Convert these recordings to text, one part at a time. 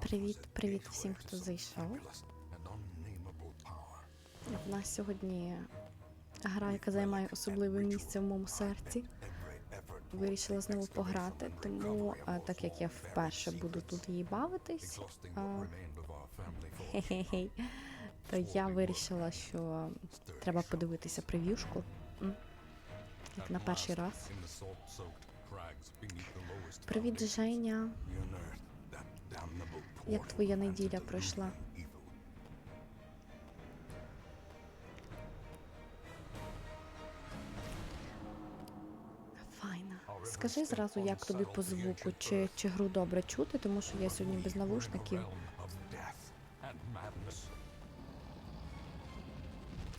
Привіт, привіт всім, хто зайшов. В нас сьогодні гра, яка займає особливе місце в моєму серці. Вирішила знову пограти, тому так як я вперше буду тут її бавитись, хе-хе-хе, то я вирішила, що треба подивитися прев'юшку. Як на перший раз. Привіт, Женя. Як твоя неділя пройшла? Файна. Скажи зразу, як тобі по звуку, чи, чи гру добре чути, тому що я сьогодні без навушників.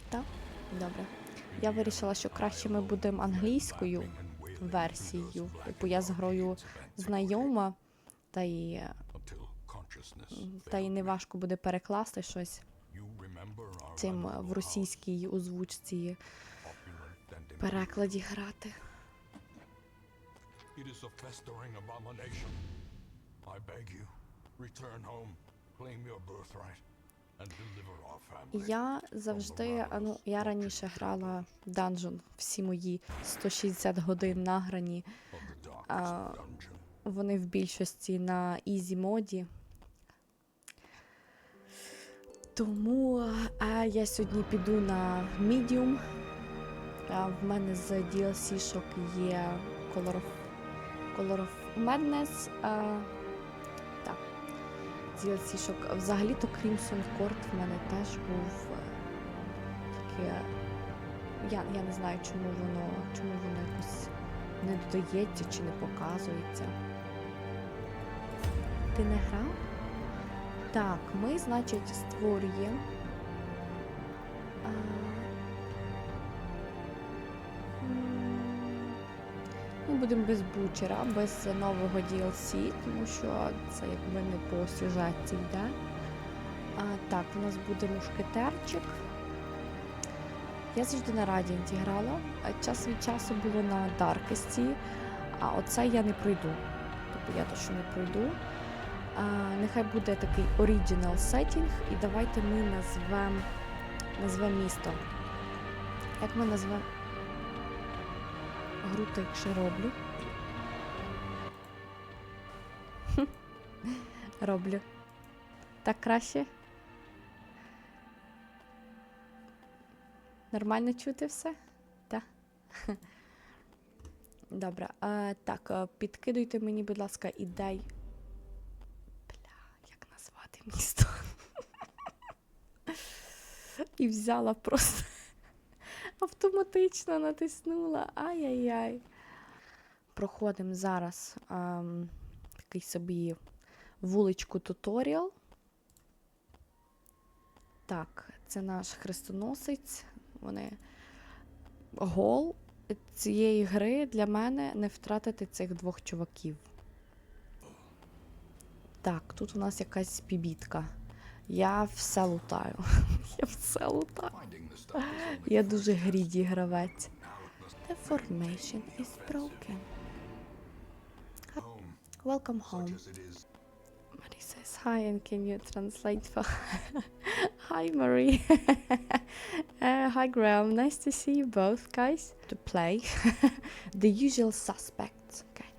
Так? Добре. Я вирішила, що краще ми будемо англійською версією. Типу я з грою знайома, та й, та й не важко буде перекласти щось цим в російській озвучці перекладі грати. It is a festering abomination. I beg you, return home, claim your birthright, Я завжди, ну я раніше грала данжон всі мої 160 годин награні. а. Вони в більшості на ізі моді. Тому а, я сьогодні піду на Medium. А, в мене з DLC-шок є Color of, Color of Madness. А, DLC-шок. Взагалі-то Crimson Court в мене теж був е, таке. Я, я не знаю, чому воно, чому воно якось не додається чи не показується. Ти не грав? Так, ми, значить, створюємо. Будемо без бучера, без нового DLC, тому що це якби не по сюжетці йде. А, так, у нас буде мушкетерчик. Я завжди на Радіанті грала, а час від часу було на Даркесті, а оце я не пройду. Тобто я точно не пройду. А, нехай буде такий оригінал сеттінг, і давайте ми назвемо назвем місто. Як ми назвемо гру тихше роблю. Роблю. Так краще? Нормально чути все? Так. Добре. А, так, підкидуйте мені, будь ласка, ідей. Бля, як назвати місто? І взяла просто автоматично натиснула. Ай-яй-яй. Проходимо зараз ам, такий собі вуличку туторіал. Так, це наш хрестоносець. Вони гол цієї гри для мене не втратити цих двох чуваків. Так, тут у нас якась пібітка. Я все лутаю. Я все лутаю. Finding the stuff is only Я дуже гріді гравець. The formation is broken. home, Welcome such home. as it is. Marie says hi and can you translate for Hi Marie. uh, hi Graham, nice to see you both guys. To play the usual suspects. Okay.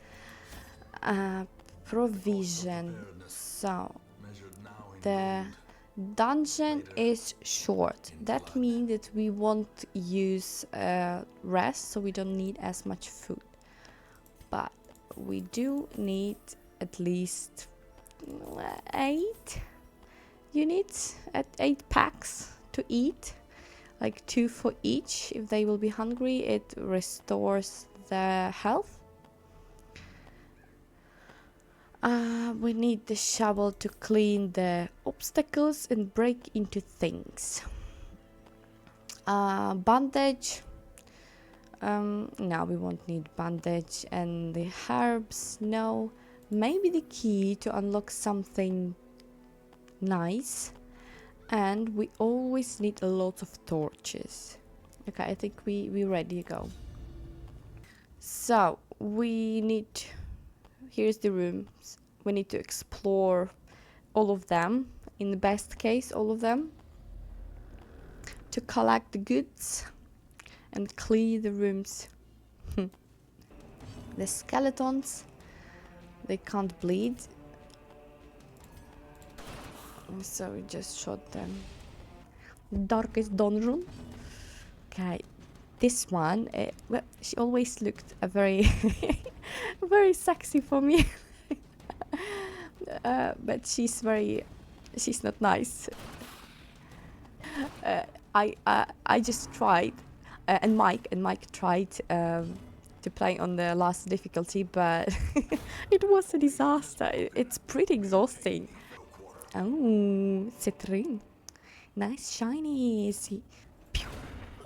Uh, provision. So Measured now in the dungeon is short. That means that we won't use uh, rest, so we don't need as much food. But we do need at least uh, eight units at eight packs to eat, like two for each. If they will be hungry, it restores their health. Uh, we need the shovel to clean the obstacles and break into things. Uh, bandage. Um, no, we won't need bandage. And the herbs, no. Maybe the key to unlock something nice. And we always need a lot of torches. Okay, I think we we ready to go. So we need. Here's the rooms. We need to explore all of them. In the best case, all of them. To collect the goods and clear the rooms. the skeletons, they can't bleed. So we just shot them. Darkest dungeon. Okay, this one. Uh, well, she always looked a very, very sexy for me. uh, but she's very, she's not nice. Uh, I, I I just tried, uh, and Mike and Mike tried um, to play on the last difficulty, but it was a disaster. It- It's pretty exhausting. Oh, citrine, Nice shiny.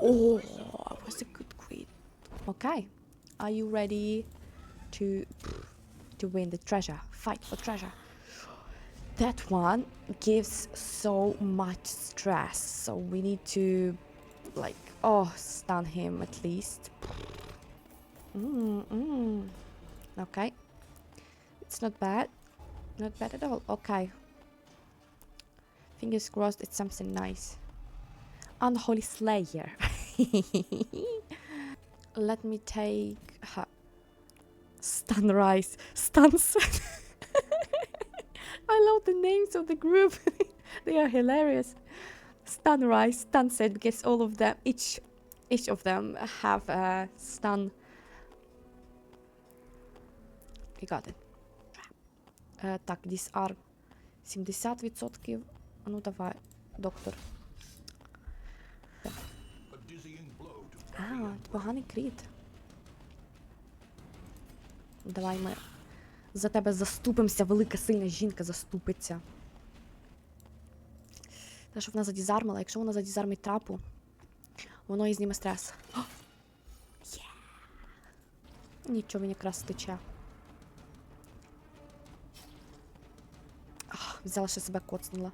Oh, that was a good queen. Okay, are you ready to to win the treasure? Fight for treasure. That one gives so much stress, so we need to, like, oh, stun him at least. Mm, mm. Okay, it's not bad, not bad at all. Okay, fingers crossed, it's something nice. Unholy Slayer. Let me take her. Stunrise. Stunset. I love the names of the group. they are hilarious. Stunrise, Stunset, because all of them, each, each of them have a stun. You got it. Е, так, disarm. 70%. А Ну давай, доктор. A dizzying blow to А, це поганий кріт. Давай ми за тебе заступимося, велика сильна жінка заступиться. Те, щоб вона задізармила, якщо вона задізармить трапу, воно і зніме стрес. Є! Нічого він якраз тече. Взяла ще себе коцнула.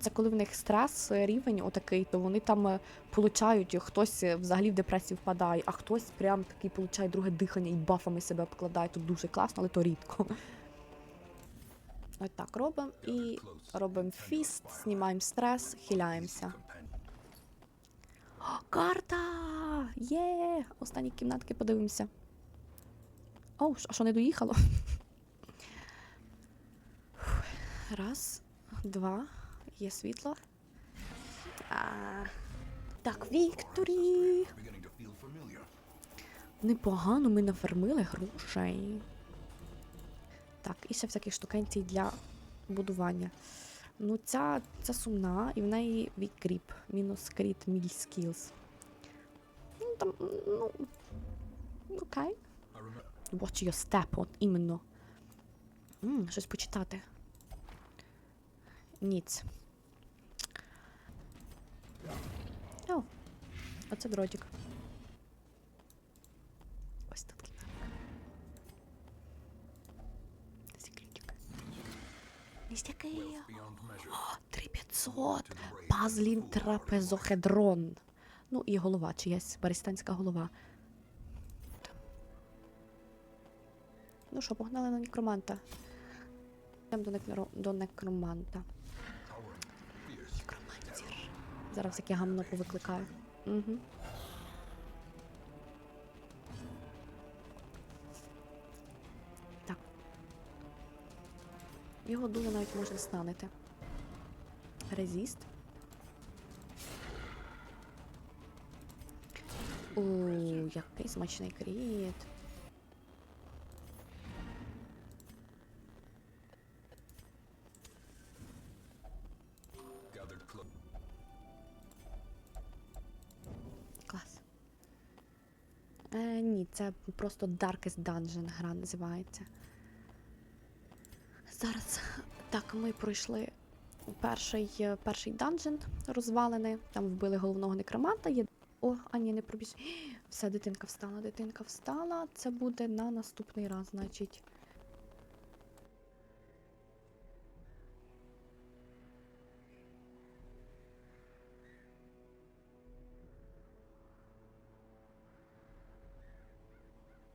Це коли в них стрес е, рівень отакий, то вони там е, получають, е, хтось взагалі в депресію впадає, а хтось прям такий получає друге дихання і бафами себе обкладає. Тут дуже класно, але то рідко. Ось так робимо і робимо фіст, знімаємо стрес, хиляємося. О, карта! Є! Останні кімнатки подивимося. О, а що не доїхало? Раз, два, є світло. А, так, Вікторі! Непогано ми нафармили грошей. Так, і ще всякі штукенці для будування. Ну, ця, ця сумна, і в неї від кріп. Мінус кріт міль скілз. Ну, там, ну. Окей. Watch your step, от іменно. М, щось почитати. Ніц. О, оце дротик. Ось тут. Секретик. Beyond measure. 3500. Пазлін трапезохедрон. Ну і голова, чиясь баристанська голова. Ну що, погнали на некроманта. Йдемо до, некро... до некроманта. Некромантір. Зараз всяке гамно повикликаю. Угу. Так. Його дуло навіть можна станити. Резіст. У, який смачний кріт. Ні, це просто Darkest Dungeon гра називається. Зараз так, ми пройшли перший, перший данжен розвалений. Там вбили головного некроманта. Є... О, а ні, не пробіж. Все, дитинка встала, дитинка встала. Це буде на наступний раз, значить.